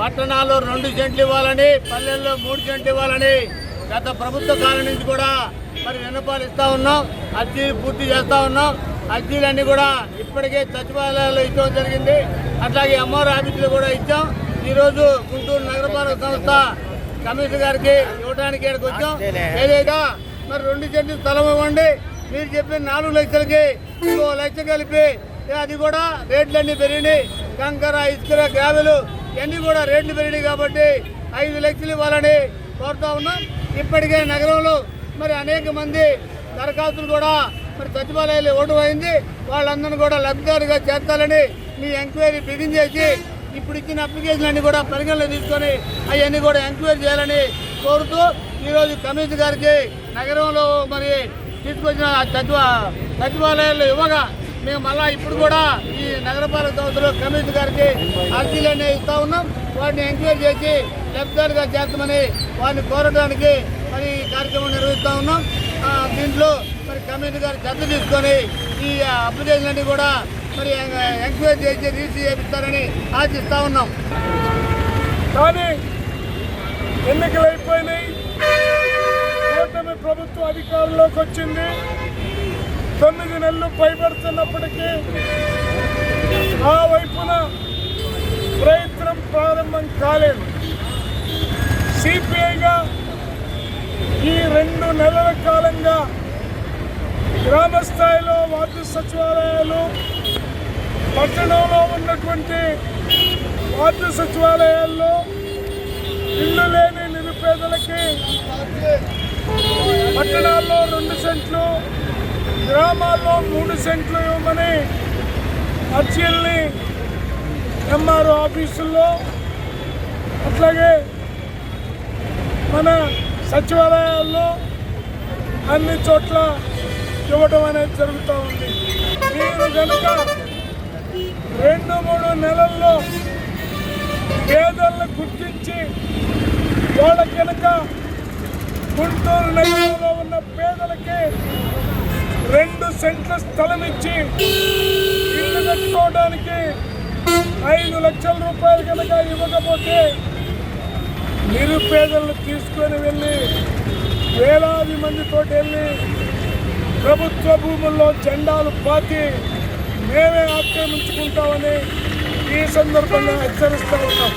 పట్టణాల్లో రెండు సెంట్లు ఇవ్వాలని పల్లెల్లో మూడు సెంట్లు ఇవ్వాలని గత ప్రభుత్వ కాలం నుంచి కూడా మరి విన్నపాలు ఇస్తా ఉన్నాం అర్జీలు పూర్తి చేస్తూ ఉన్నాం. అర్జీలన్నీ కూడా ఇప్పటికే సచివాలయాల్లో ఇవ్వడం జరిగింది. అట్లాగే ఎంఆర్ ఆఫీసులు కూడా ఇచ్చాం. ఈరోజు గుంటూరు నగరపాలక సంస్థ కమిషనర్ గారికి ఇవ్వడానికి ఇక్కడికి వచ్చాం ఏదైనా మరి రెండు సెంట్లు స్థలం ఇవ్వండి. మీరు చెప్పిన నాలుగు లక్షలకి ఇంకో లక్ష కలిపి అది కూడా రేట్లన్నీ పెరిగినాయి. కంకర ఇసుకర గ్రావెలు ఇవన్నీ కూడా రేట్లు పెరిగినాయి కాబట్టి ఐదు లక్షలు ఇవ్వాలని కోరుతా ఉన్నాం. ఇప్పటికే నగరంలో మరి అనేక మంది దరఖాస్తులు కూడా మరి సచివాలయాలు ఇవ్వడం అయింది వాళ్ళందరినీ కూడా లబ్ధిదారుగా చేర్చాలని మీ ఎంక్వైరీ బిగిన్ చేసి ఇప్పుడు ఇచ్చిన అప్లికేషన్లన్నీ కూడా పరిగణలో తీసుకొని అవన్నీ కూడా ఎంక్వైరీ చేయాలని కోరుతూ ఈరోజు కమిషనర్ గారికి నగరంలో మరి తీసుకొచ్చిన సచివ సచివాలయాల్లో ఇవ్వగా మేము మళ్ళీ ఇప్పుడు కూడా ఈ నగరపాలక సంస్థలో కమిషనర్ గారికి అర్జీలన్నీ ఇస్తూ ఉన్నాం. వాటిని ఎంక్వైరీ చేసి లబ్ధిదారుగా చేస్తామని వారిని కోరడానికి మరి ఈ కార్యక్రమం నిర్వహిస్తూ ఉన్నాం. దీంట్లో మరి కమిషనర్ గారు చర్చ తీసుకొని ఈ అప్లికేషన్లన్నీ కూడా మరి ఎంక్వైరీ చేసి రీసీ చేపిస్తారని ఆశిస్తా ఉన్నాం. కానీ ఎన్నికలు అయిపోయినాయి. కూటమి ప్రభుత్వం అధికారంలోకి వచ్చింది. తొమ్మిది నెలలు పైబడుతున్నప్పటికీ ఆ వైపున ప్రయత్నం ప్రారంభం కాలేదు. సిపిఐగా ఈ రెండు నెలల కాలంగా గ్రామ స్థాయిలో వార్డు సచివాలయాలు పట్టణంలో ఉన్నటువంటి వార్డు సచివాలయాల్లో ఇల్లు లేని నిరుపేదలకి పట్టణాల్లో రెండు సెంట్లు గ్రామాల్లో మూడు సెంట్లు ఇవ్వమని అర్జీల్ని ఎంఆర్ఓ ఆఫీసుల్లో అట్లాగే మన సచివాలయాల్లో అన్ని చోట్ల ఇవ్వడం అనేది జరుగుతూ ఉంది. మీరు కనుక మూడు నెలల్లో పేదలను గుర్తించి వాళ్ళ కనుక గుంటూరు నగరంలో ఉన్న పేదలకి రెండు సెంట్ల స్థలం ఇచ్చి ఇల్లు కట్టుకోవడానికి ఐదు లక్షల రూపాయలు కనుక ఇవ్వకపోతే నిరుపేదలను తీసుకొని వెళ్ళి వేలాది మందితో వెళ్ళి ప్రభుత్వ భూముల్లో జెండాలు పాతి మేమే ఆక్రమించుకుంటామని ఈ సందర్భంగా హెచ్చరిస్తూ ఉన్నాం.